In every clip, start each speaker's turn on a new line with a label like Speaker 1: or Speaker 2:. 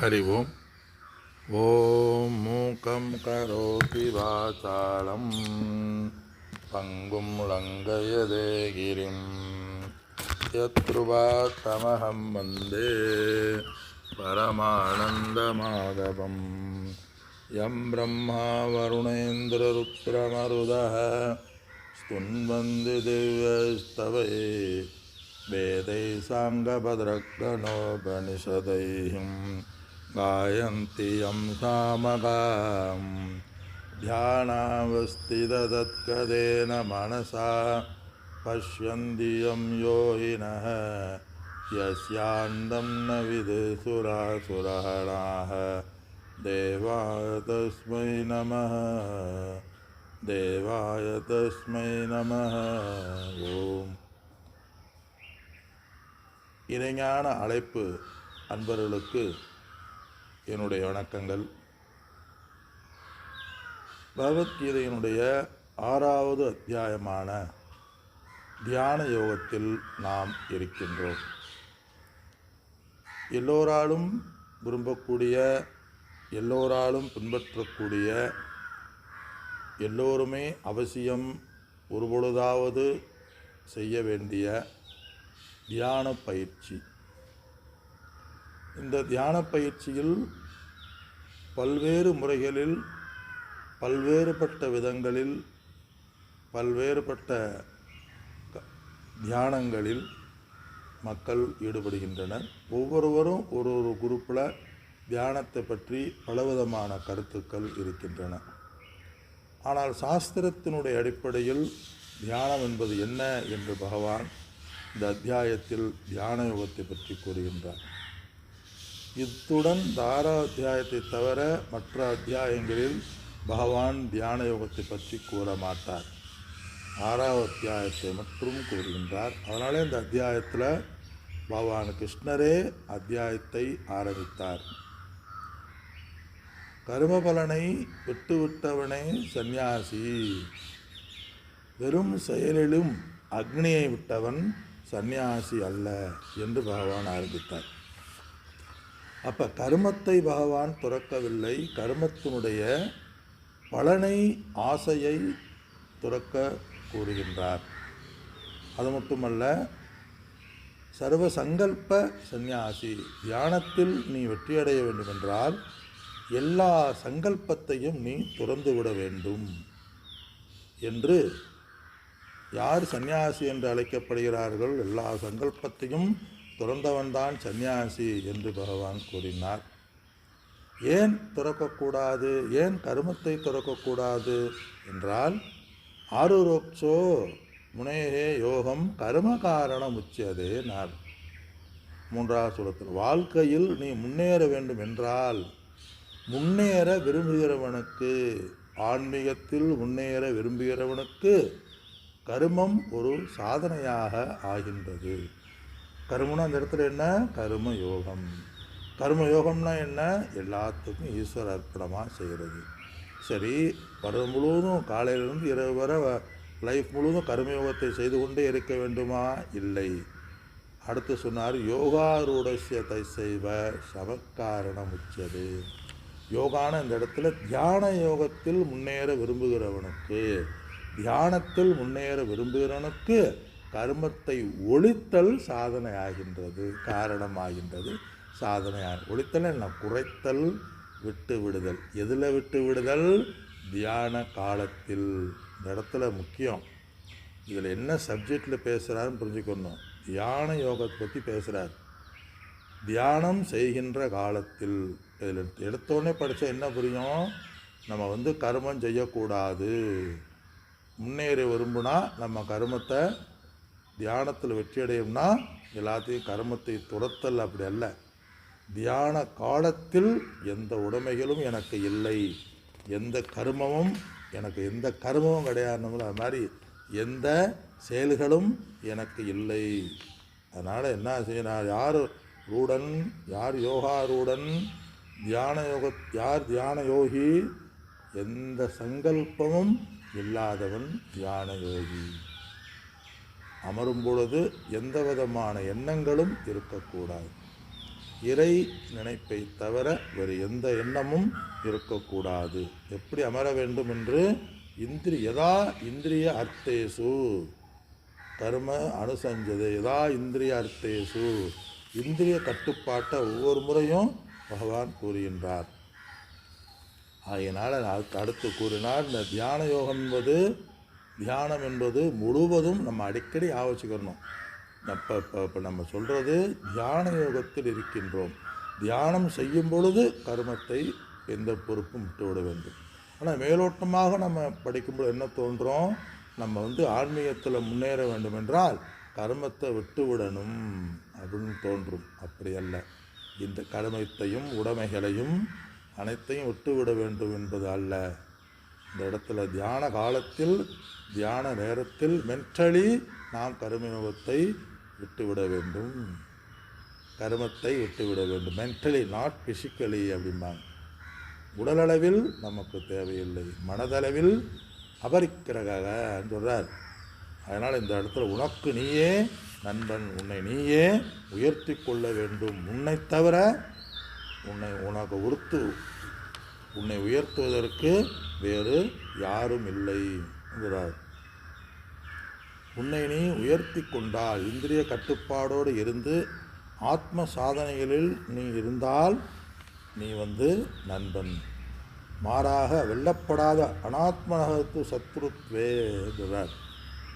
Speaker 1: हरि ओम् ॐ मूकं करोति वाचालं पङ्गुं लङ्घयदे गिरिं यत्रुवातमहं वन्दे परमानन्दमाधवं यं ब्रह्मा वरुणेन्द्ररुद्रमरुदः स्तुन्वन्ति दिव्यस्तवै वेदैः साङ्गभद्रगणोपनिषदैः गायन्ति यं सामगां ध्यानावस्थितदत्कदेन मनसा पश्यन्ति यं योगिनः यस्यान्दं न विदुसुरासुरहणाः देवाय तस्मै नमः देवाय तस्मै नमः ஓம் இணைஞான அழைப்பு அன்பர்களுக்கு என்னுடைய வணக்கங்கள். பகவத்கீதையினுடைய ஆறாவது அத்தியாயமான தியான யோகத்தில் நாம் இருக்கின்றோம். எல்லோராலும் விரும்பக்கூடிய எல்லோராலும் பின்பற்றக்கூடிய எல்லோருமே அவசியம் ஒருபொழுதாவது செய்ய வேண்டிய தியான பயிற்சி. இந்த தியான பயிற்சியில் பல்வேறு முறைகளில் பல்வேறுபட்ட விதங்களில் பல்வேறுபட்ட தியானங்களில் மக்கள் ஈடுபடுகின்றனர். ஒவ்வொருவரும் ஒரு ஒரு குரூப்பில் தியானத்தை பற்றி பலவிதமான கருத்துக்கள் இருக்கின்றன. ஆனால் சாஸ்திரத்தினுடைய அடிப்படையில் தியானம் என்பது என்ன என்று பகவான் இந்த அத்தியாயத்தில் தியான யோகத்தை பற்றி கூறுகின்றார். இத்துடன் தாரா அத்தியாயத்தை தவிர மற்ற அத்தியாயங்களில் பகவான் தியான யோகத்தை பற்றி கூற மாட்டார். ஆறாவது அத்தியாயத்தை மட்டும் கூறுகின்றார். அதனாலே இந்த அத்தியாயத்தில் பகவான் கிருஷ்ணரே அத்தியாயத்தை ஆரம்பித்தார். கர்மபலனை விட்டுவிட்டவனே சந்நியாசி. வெறும் செயலிலும் அக்னியை விட்டவன் சந்நியாசி அல்ல என்று பகவான் ஆரம்பித்தார். அப்போ கர்மத்தை பகவான் துறக்கவில்லை. கர்மத்தினுடைய பலனை ஆசையை துறக்க கூறுகின்றார். அது மட்டுமல்ல சர்வ சங்கல்ப சந்நியாசி தியானத்தில் நீ வெற்றியடைய வேண்டுமென்றால் எல்லா சங்கல்பத்தையும் நீ துறந்துவிட வேண்டும் என்று யார் சந்நியாசி என்று அழைக்கப்படுகிறார்கள்? எல்லா சங்கல்பத்தையும் துறந்தவன்தான் சந்நியாசி என்று பகவான் கூறினார். ஏன் துறக்கக்கூடாது? ஏன் கருமத்தை துறக்கக்கூடாது? என்றால் ஆருரோக்ஷோ முனையே யோகம் கரும காரணம் உச்சியதே நார் மூன்றாவது சுரத்தில் வாழ்க்கையில் நீ முன்னேற வேண்டும் என்றால் முன்னேற விரும்புகிறவனுக்கு ஆன்மீகத்தில் முன்னேற விரும்புகிறவனுக்கு கருமம் ஒரு சாதனையாக ஆகின்றது. கருமம்னா அந்த இடத்துல என்ன? கரும யோகம். கர்ம யோகம்னா என்ன? எல்லாத்துக்கும் ஈஸ்வர அர்ப்பணமாக செய்கிறது சரி வருடம் முழுவதும் காலையிலிருந்து இரவு வரை லைஃப் முழுவதும் கர்மயோகத்தை செய்து கொண்டே இருக்க வேண்டுமா? இல்லை. அடுத்து சொன்னார் யோகாரூடசியத்தை தைசைவ சமக்காரணம் உச்சது. யோகான இந்த இடத்துல தியான யோகத்தில் முன்னேற விரும்புகிறவனுக்கு தியானத்தில் முன்னேற விரும்புகிறவனுக்கு கர்மத்தை ஒழித்தல் சாதனை ஆகின்றது காரணமாகின்றது. சாதனையாக ஒழித்தல் என்ன? குறைத்தல் விட்டு விடுதல். எதில் விட்டு விடுதல்? தியான காலத்தில். இந்த இடத்துல முக்கியம். இதில் என்ன சப்ஜெக்டில் பேசுகிறாருன்னு புரிஞ்சுக்கணும். தியான யோகத்தை பற்றி பேசுகிறார் தியானம் செய்கின்ற காலத்தில். இதில் எடுத்தோடனே படித்தா என்ன புரியும்? நம்ம வந்து கர்மம் செய்யக்கூடாது. முன்னேறி விரும்புனா நம்ம கர்மத்தை தியானத்தில் வெற்றி அடையும்னா எல்லாத்தையும் கர்மத்தை துரத்தல் அப்படி அல்ல. தியான காலத்தில் எந்த உடைமைகளும் எனக்கு இல்லை. எந்த கர்மமும் எனக்கு எந்த கர்மமும் கிடையாதுன்னு அது மாதிரி எந்த செயல்களும் எனக்கு இல்லை. அதனால் என்ன செய்யணும்? யார் ரூடன் யார் யோகா ரூடன் தியான யோக யார் தியான யோகி? எந்த சங்கல்பமும் இல்லாதவன் தியான யோகி. அமரும் பொழுது எந்த விதமான எண்ணங்களும் இருக்கக்கூடாது. இறை நினைப்பை தவிர வேறு எந்த எண்ணமும் இருக்கக்கூடாது. எப்படி அமர வேண்டும் என்று இந்திரி யதா இந்திரிய அர்த்தேசு. கர்ம அனுசஞ்சது யதா இந்திரிய அர்த்தேசு. இந்திரிய கட்டுப்பாட்டை ஒவ்வொரு முறையும் பகவான் கூறுகின்றார். ஆகையினால் அடுத்து கூறினார் இந்த தியான யோகம் என்பது தியானம் என்பது முழுவதும் நம்ம அடிக்கடி ஆவச்சிக்கணும் இப்போ இப்போ இப்போ நம்ம சொல்கிறது தியான யோகத்தில் இருக்கின்றோம். தியானம் செய்யும் பொழுது கர்மத்தை எந்த பொறுப்பும் விட்டுவிட வேண்டும். ஆனால் மேலோட்டமாக நம்ம படிக்கும்போது என்ன தோன்றோம்? நம்ம வந்து ஆன்மீகத்தில் முன்னேற வேண்டும் என்றால் கர்மத்தை விட்டுவிடணும் அப்படின்னு தோன்றும். அப்படி அல்ல. இந்த கடமைத்தையும் உடைமைகளையும் அனைத்தையும் விட்டுவிட வேண்டும் என்பது அல்ல. இந்த இடத்துல தியான காலத்தில் தியான நேரத்தில் மென்டலி நாம் கருமயோகத்தை விட்டுவிட வேண்டும். கருமத்தை விட்டுவிட வேண்டும். மென்டலி நாட் பிசிக்கலி அப்படிம்பாங்க. உடலளவில் நமக்கு தேவையில்லை. மனதளவில் அபரிக்கிறகாக சொல்கிறார் அதனால் இந்த இடத்துல உனக்கு நீயே நண்பன் உன்னை நீயே உயர்த்தி கொள்ள வேண்டும். உன்னை தவிர உன்னை உனக்கு உறுத்து உன்னை உயர்த்துவதற்கு வேறு யாரும் இல்லை என்கிறார். உன்னை நீ உயர்த்தி கொண்டால் இந்திரிய கட்டுப்பாடோடு இருந்து ஆத்ம சாதனைகளில் நீ இருந்தால் நீ வந்து நண்பன். மாறாக வெல்லப்படாத அனாத்மனகத்து சத்ருத்வே என்கிறார்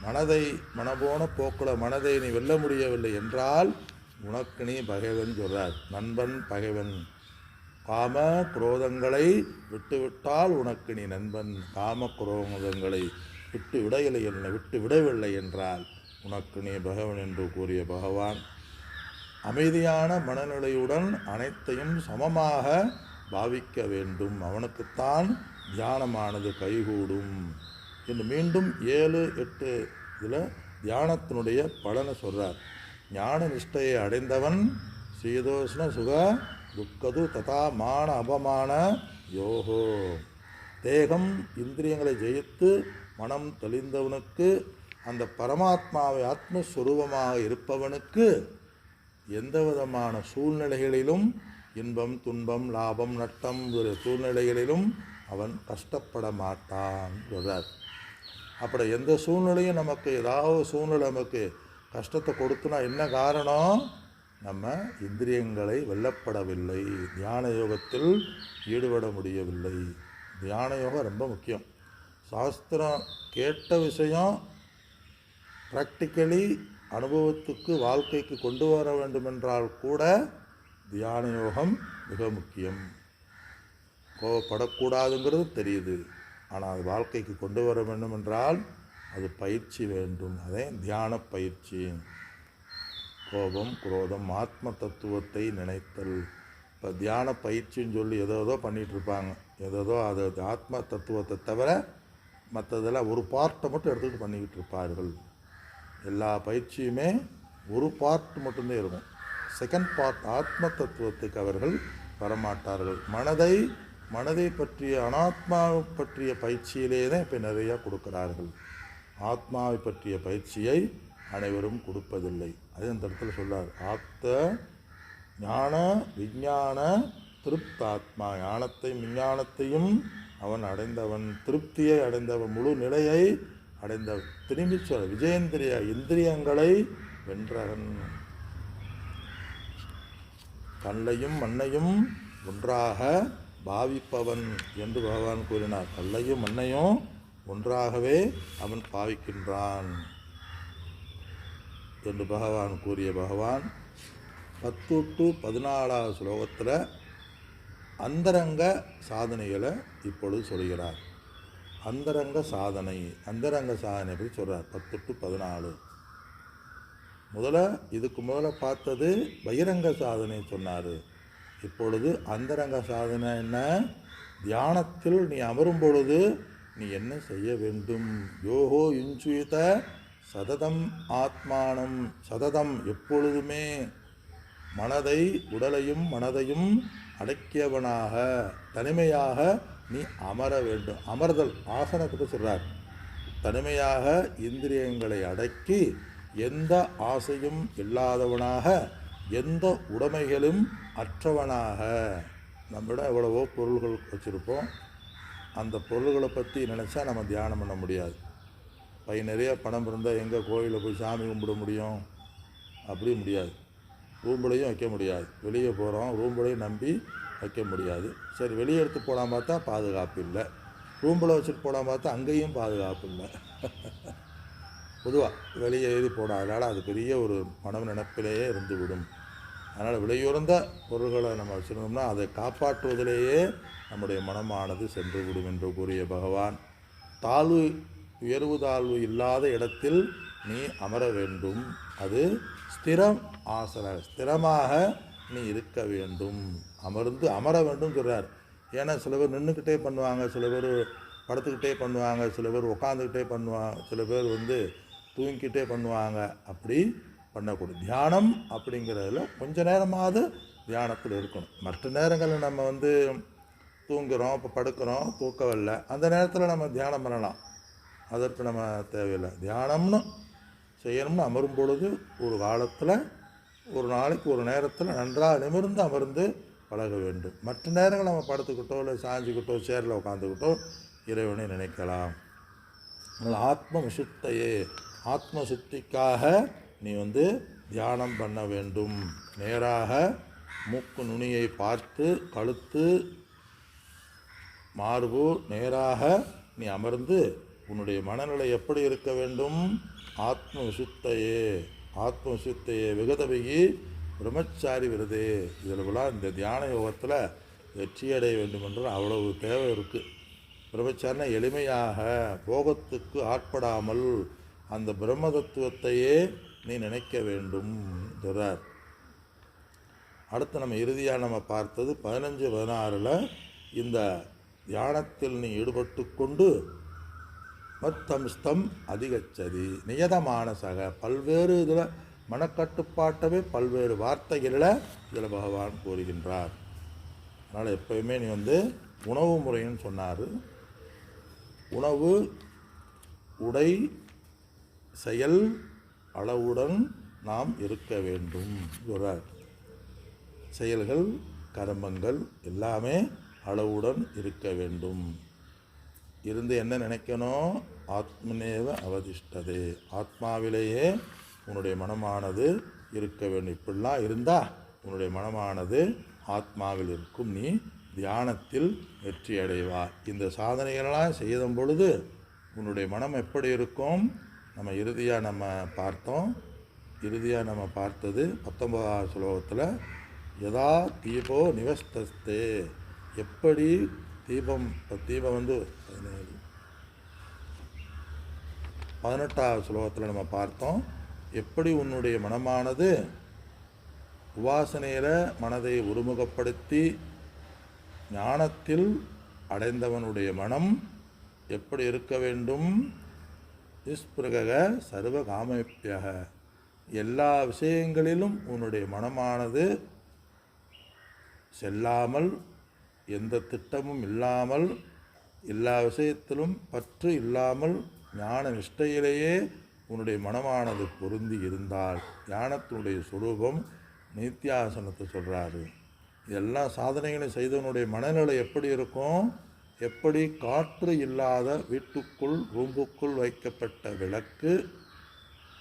Speaker 1: மனதை மனபோன போக்குல மனதை நீ வெல்ல முடியவில்லை என்றால் உனக்கு நீ பகைவன் சொல்றார். நண்பன் பகைவன். காம குரோதங்களை விட்டுவிட்டால் உனக்கு நீ நண்பன். காம குரோதங்களை விட்டு விடையில்லை என்ன விட்டு விடவில்லை என்றால் உனக்கு நீ பகவன் என்று கூறிய பகவான். அமைதியான மனநிலையுடன் அனைத்தையும் சமமாக பாவிக்க வேண்டும். அவனுக்குத்தான் தியானமானது கைகூடும். என்று மீண்டும் ஏழு எட்டு இதில் தியானத்தினுடைய பலனை சொல்கிறார் ஞான நிஷ்டையை அடைந்தவன் சீதோஷ்ண சுக துக்கது ததா மான அபமான யோகோ. தேகம் இந்திரியங்களை ஜெயித்து மனம் தெளிந்தவனுக்கு அந்த பரமாத்மாவை ஆத்மஸ்வரூபமாக இருப்பவனுக்கு எந்த விதமான சூழ்நிலைகளிலும் இன்பம் துன்பம் லாபம் நட்டம் ஒரு சூழ்நிலைகளிலும் அவன் கஷ்டப்பட மாட்டான் சொல்றார். அப்படி எந்த சூழ்நிலையும் நமக்கு ஏதாவது சூழ்நிலை நமக்கு கஷ்டத்தை கொடுத்துனா என்ன காரணம்? நம்ம இந்திரியங்களை வெல்லப்படவில்லை. தியான யோகத்தில் ஈடுபட முடியவில்லை. தியான யோகம் ரொம்ப முக்கியம். சாஸ்திரம் கேட்ட விஷயம் ப்ராக்டிக்கலி அனுபவத்துக்கு வாழ்க்கைக்கு கொண்டு வர வேண்டுமென்றால் கூட தியான யோகம் மிக முக்கியம். கோவப்படக்கூடாதுங்கிறது தெரியுது. ஆனால் அது வாழ்க்கைக்கு கொண்டு வர வேண்டுமென்றால் அது பயிற்சி வேண்டும். அதே தியான பயிற்சி. கோபம் குரோதம் ஆத்ம தத்துவத்தை நினைத்தல். இப்போ தியான பயிற்சின்னு சொல்லி ஏதோ ஏதோ பண்ணிகிட்டு இருப்பாங்க ஏதோ அது ஆத்ம தத்துவத்தை தவிர மற்றதெல்லாம் ஒரு பார்ட்டை மட்டும் எடுத்துக்கிட்டு பண்ணிக்கிட்டு இருப்பார்கள் எல்லா பயிற்சியுமே ஒரு பார்ட் மட்டும்தான் இருக்கும். செகண்ட் பார்ட் ஆத்ம தத்துவத்துக்கு அவர்கள் வரமாட்டார்கள். மனதை மனதை பற்றிய அனாத்மாவை பற்றிய பயிற்சியிலே தான் இப்போ நிறையா கொடுக்கிறார்கள். ஆத்மாவை பற்றிய பயிற்சியை அனைவரும் கொடுப்பதில்லை. அது அந்த இடத்துல சொல்லார். ஆத்த ஞான விஞ்ஞான திருப்தாத்மா. ஞானத்தையும் விஞ்ஞானத்தையும் அவன் அடைந்தவன் திருப்தியை அடைந்தவன் முழு நிலையை அடைந்த திரும்பி சொல்ல விஜயேந்திரிய இந்திரியங்களை வென்றவன். கல்லையும் மண்ணையும் ஒன்றாக பாவிப்பவன் என்று பகவான் கூறினார். கல்லையும் மண்ணையும் ஒன்றாகவே அவன் பாவிக்கின்றான். என்று பகவான் கூறிய பகவான் பத்து டு பதினாலாவது ஸ்லோகத்தில் அந்தரங்க சாதனைகளை இப்பொழுது சொல்கிறார். அந்தரங்க சாதனை அந்தரங்க சாதனை பற்றி சொல்கிறார் பத்து டு பதினாலு. முதல்ல இதுக்கு முதல்ல பார்த்தது பகிரங்க சாதனை சொன்னார். இப்பொழுது அந்தரங்க சாதனை என்ன? தியானத்தில் நீ அமரும் பொழுது நீ என்ன செய்ய வேண்டும்? யோகோ இஞ்சுயித சததம் ஆத்மானம் சததம் எப்பொழுதுமே மனதை உடலையும் மனதையும் அடக்கியவனாக தனிமையாக நீ அமர வேண்டும். அமர்தல் ஆசனத்துக்கு சொல்கிறார் தனிமையாக இந்திரியங்களை அடக்கி எந்த ஆசையும் இல்லாதவனாக எந்த உடைமைகளும் அற்றவனாக. நம்மிடம் எவ்வளவோ பொருள்கள் வச்சுருப்போம். அந்த பொருள்களை பற்றி நினச்சா நம்ம தியானம் பண்ண முடியாது. பையன் நிறைய பணம் இருந்தால் எங்கே கோயிலில் போய் சாமி கும்பிட முடியும்? அப்படி முடியாது. ரூம்புலையும் வைக்க முடியாது. வெளியே போகிறோம் ரூம்புலையும் நம்பி வைக்க முடியாது. சரி வெளியே எடுத்து போனால் பார்த்தா பாதுகாப்பு இல்லை. ரூம்பில் வச்சுட்டு போனால் பார்த்தா அங்கேயும் பாதுகாப்பு இல்லை. பொதுவாக வெளியே எழுதி போனால் அதனால் அது பெரிய ஒரு மனம் நினைப்பிலேயே இருந்துவிடும் அதனால் விலையுறந்த பொருள்களை நம்ம வச்சுருந்தோம்னா அதை காப்பாற்றுவதிலேயே நம்முடைய மனமானது சென்று விடும் என்று கூறிய பகவான். தாழ்வு உயர்வு தாழ்வு இல்லாத இடத்தில் நீ அமர வேண்டும். அது ஸ்திரம் ஆசன ஸ்திரமாக நீ இருக்க வேண்டும். அமர்ந்து அமர வேண்டும் சொல்கிறார் ஏன்னா சில பேர் நின்றுக்கிட்டே பண்ணுவாங்க சில பேர் படுத்துக்கிட்டே பண்ணுவாங்க சில பேர் உட்காந்துக்கிட்டே பண்ணுவாங்க சில பேர் வந்து தூங்கிக்கிட்டே பண்ணுவாங்க. அப்படி பண்ணக்கூடிய தியானம் அப்படிங்கிறதுல கொஞ்ச நேரமாவது தியானத்தில் இருக்கணும். மற்ற நேரங்களில் நம்ம வந்து தூங்குறோம் இப்போ படுக்கிறோம் தூக்கம் அந்த நேரத்தில் நம்ம தியானம் பண்ணலாம். அதற்கு நம்ம தேவையில்லை. தியானம்னு செய்யணும்னு அமரும் பொழுது ஒரு காலத்தில் ஒரு நாளைக்கு ஒரு நேரத்தில் நன்றாக நிமிர்ந்து அமர்ந்து பழக வேண்டும். மற்ற நேரங்கள் நம்ம படுத்துக்கிட்டோ இல்லை சாஞ்சிக்கிட்டோ சேரில் உட்காந்துக்கிட்டோ இறைவனை நினைக்கலாம். அதனால் ஆத்ம சுத்தையே ஆத்ம சுத்திக்காக நீ வந்து தியானம் பண்ண வேண்டும். நேராக மூக்கு நுனியை பார்த்து கழுத்து மார்பு நேராக நீ அமர்ந்து உன்னுடைய மனநிலை எப்படி இருக்க வேண்டும்? ஆத்ம விசுத்தையே ஆத்ம விசுத்தையே விகதபிகி பிரம்மச்சாரி விருதே. இதிலெல்லாம் இந்த தியான யோகத்தில் வெற்றியடைய வேண்டும் என்று அவ்வளவு தேவை இருக்குது பிரம்மச்சாரினா எளிமையாக போகத்துக்கு ஆட்படாமல் அந்த பிரம்ம தத்துவத்தையே நீ நினைக்க வேண்டும் என்றார். அடுத்து நம்ம இறுதியாக நம்ம பார்த்தது பதினஞ்சு பதினாறில் இந்த தியானத்தில் நீ ஈடுபட்டு கொண்டு மத்தம்ஸ்தம் அதிகச்சதி. நியதமான சக. பல்வேறு இதில் மனக்கட்டுப்பாட்டவே பல்வேறு வார்த்தைகளில் இதில் பகவான் கூறுகின்றார். அதனால் எப்பயுமே நீ வந்து உணவு முறைன்னு சொன்னார். உணவு உடை செயல் அளவுடன் நாம் இருக்க வேண்டும். சொல்கிறார் செயல்கள் கர்மங்கள் எல்லாமே அளவுடன் இருக்க வேண்டும். இருந்து என்ன நினைக்கணும் ஆத்மனேவ அவதிஷ்டதே. ஆத்மாவிலேயே உன்னுடைய மனமானது இருக்க வேண்டும். இப்படிலாம் இருந்தால் உன்னுடைய மனமானது ஆத்மாவில் இருக்கும். நீ தியானத்தில் வெற்றி அடைவார் இந்த சாதனைகளெல்லாம் செய்யும் பொழுது உன்னுடைய மனம் எப்படி இருக்கும்? நம்ம இறுதியாக நம்ம பார்த்தோம். இறுதியாக நம்ம பார்த்தது பத்தொன்பதாவது ஸ்லோகத்தில் எதா தீபோ நிவஸ்தஸ்தே. எப்படி தீபம் இப்போ தீபம் வந்து பதினேழு. பதினெட்டாவது ஸ்லோகத்தில் நம்ம பார்த்தோம் எப்படி உன்னுடைய மனமானது உபாசனையில் மனதை ஒருமுகப்படுத்தி ஞானத்தில் அடைந்தவனுடைய மனம் எப்படி இருக்க வேண்டும்? நிஸ்பிருக சர்வ காமப்பியக எல்லா விஷயங்களிலும் உன்னுடைய மனமானது செல்லாமல் எந்த திட்டமும் இல்லாமல் எல்லா விஷயத்திலும் பற்று இல்லாமல் ஞான நிஷ்டையிலேயே உன்னுடைய மனமானது பொருந்தி இருந்தால் ஞானத்தினுடைய சுரூபம் நித்தியாசனத்தை சொல்கிறாரு எல்லா சாதனைகளையும் செய்தவனுடைய மனநிலை எப்படி இருக்கும்? எப்படி காற்று இல்லாத வீட்டுக்குள் ரூம்புக்குள் வைக்கப்பட்ட விளக்கு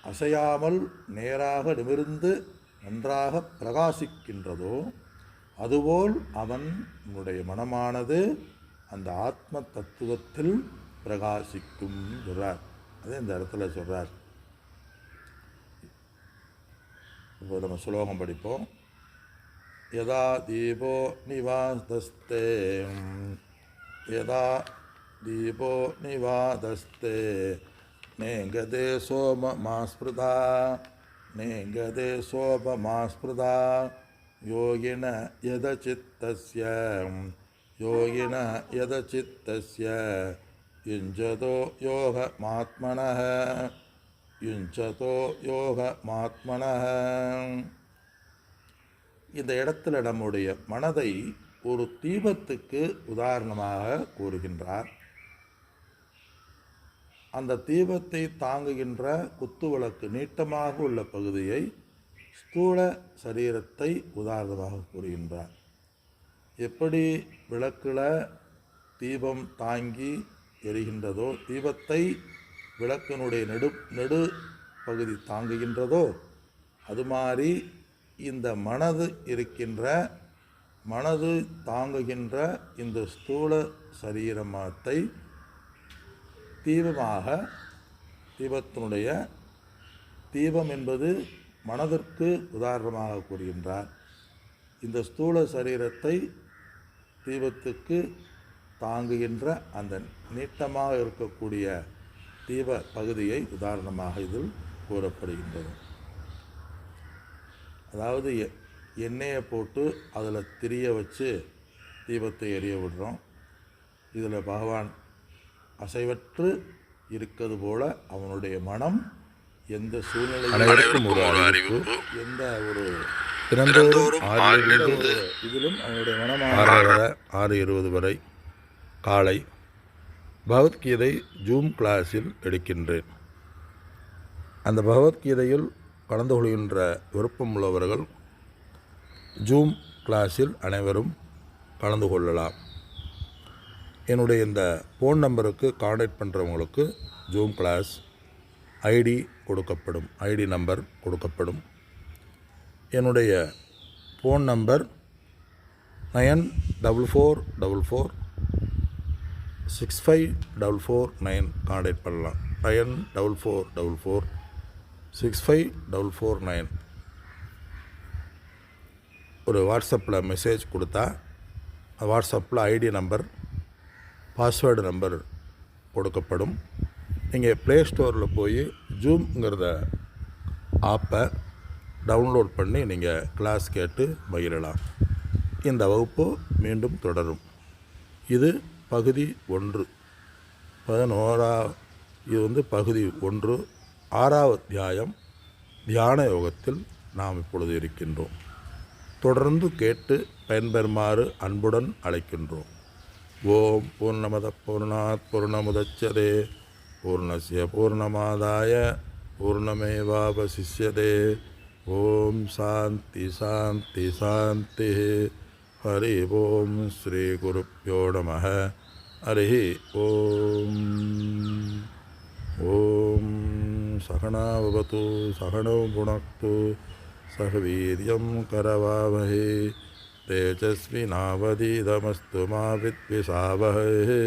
Speaker 1: அசையாமல் நேராக நிமிர்ந்து நன்றாக பிரகாசிக்கின்றதோ அதுபோல் அவன் மனமானது அந்த ஆத்ம தத்துவத்தில் பிரகாசிக்கும் சொல்கிறார் அதே இந்த இடத்துல சொல்கிறார் இப்போ நம்ம சுலோகம் படிப்போம். யதா தீபோ நிவாதஸ்தே யதா தீபோ நிவாதஸ்தே நேங்கதே சோம ஸ்மிருதா நேங்கதே சோபமாஸ்பிருதா யோகின யதச்சித்தஸ்ய. யோகின யதச்சித்தஸ்ய. யுஞ்சதோ யோகமாத்மனः. யுஞ்சதோ யோகமாத்மனः. இந்த இடத்துல நம்முடைய மனதை ஒரு தீபத்துக்கு உதாரணமாக கூறுகின்றார். அந்த தீபத்தை தாங்குகின்ற குத்துவிளக்கு நீட்டமாக உள்ள பகுதியை
Speaker 2: ஸ்தூல சரீரத்தை உதாரணமாக கூறுகின்றார். எப்படி விளக்கில் தீபம் தாங்கி எரிகின்றதோ தீபத்தை விளக்கினுடைய நெடு நெடு பகுதி தாங்குகின்றதோ அது மாதிரி இந்த மனது இருக்கின்ற மனது தாங்குகின்ற இந்த ஸ்தூல சரீரமத்தை தீபமாக தீபத்தினுடைய தீபம் என்பது மனதிற்கு உதாரணமாக கூறுகின்றார் இந்த ஸ்தூல சரீரத்தை தீபத்துக்கு தாங்குகின்ற அந்த நீட்டமாக இருக்கக்கூடிய தீப பகுதியை உதாரணமாக இதில் கூறப்படுகின்றது. அதாவது எ- எண்ணெயை போட்டு அதில் திரிய வச்சு தீபத்தை எரிய விடுறோம். இதில் பகவான் அசைவற்று இருக்கிறது போல அவனுடைய மனம் எந்த சூழ்நிலையிலும்
Speaker 1: அனைவருக்கும் ஒரு அறிவிப்பு
Speaker 2: எந்த ஒரு
Speaker 1: தினந்தோறும் ஆறிலிருந்து
Speaker 2: இதிலும் அவனுடைய
Speaker 1: வரை ஆறு இருபது வரை காலை பகவத்கீதை ஜூம் கிளாஸில் எடுக்கின்றேன். அந்த பகவத்கீதையில் கலந்து கொள்கின்ற விருப்பம் உள்ளவர்கள் ஜூம் கிளாஸில் அனைவரும் கலந்து கொள்ளலாம். என்னுடைய இந்த ஃபோன் நம்பருக்கு காண்டாக்ட் பண்ணுறவங்களுக்கு ஜூம் கிளாஸ் ஐடி கொடுக்கப்படும் ஐடி நம்பர் கொடுக்கப்படும். என்னுடைய phone number nine double four double four six five double four nine contact பண்ணலாம். Nine double four double four six five double four nine. ஒரு வாட்ஸ்அப்பில் மெசேஜ் கொடுத்தா வாட்ஸ்அப்பில் ஐடி நம்பர் பாஸ்வேர்டு நம்பர் கொடுக்கப்படும். நீங்கள் ப்ளே ஸ்டோரில் போய் ஜூம்ங்கிறத ஆப்பை டவுன்லோட் பண்ணி நீங்கள் கிளாஸ் கேட்டு மகிழலாம். இந்த வகுப்பு மீண்டும் தொடரும். இது பகுதி ஒன்று. பதினோரா இது வந்து பகுதி ஒன்று. ஆறாவது அத்தியாயம் தியான யோகத்தில் நாம் இப்பொழுது இருக்கின்றோம். தொடர்ந்து கேட்டு பயன்பெறுமாறு அன்புடன் அழைக்கின்றோம். ஓம் பூர்ணமத பூர்ணாத் பூர்ணமுதச்சதே. पूर्णस्य पूर्णमादाय पूर्णमेवावशिष्यते ॐ शान्ति शान्ति शान्तिः हरि ओं श्रीगुरुभ्यो नमः हरिः ॐ ॐ सहना भवतु सहनौ भुणक्तु सह वीर्यं करवावहे तेजस्विनावधीतमस्तु मा विद्विषावहे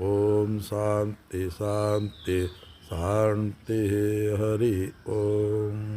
Speaker 1: ओम शांति शांति शांति हरि ओम।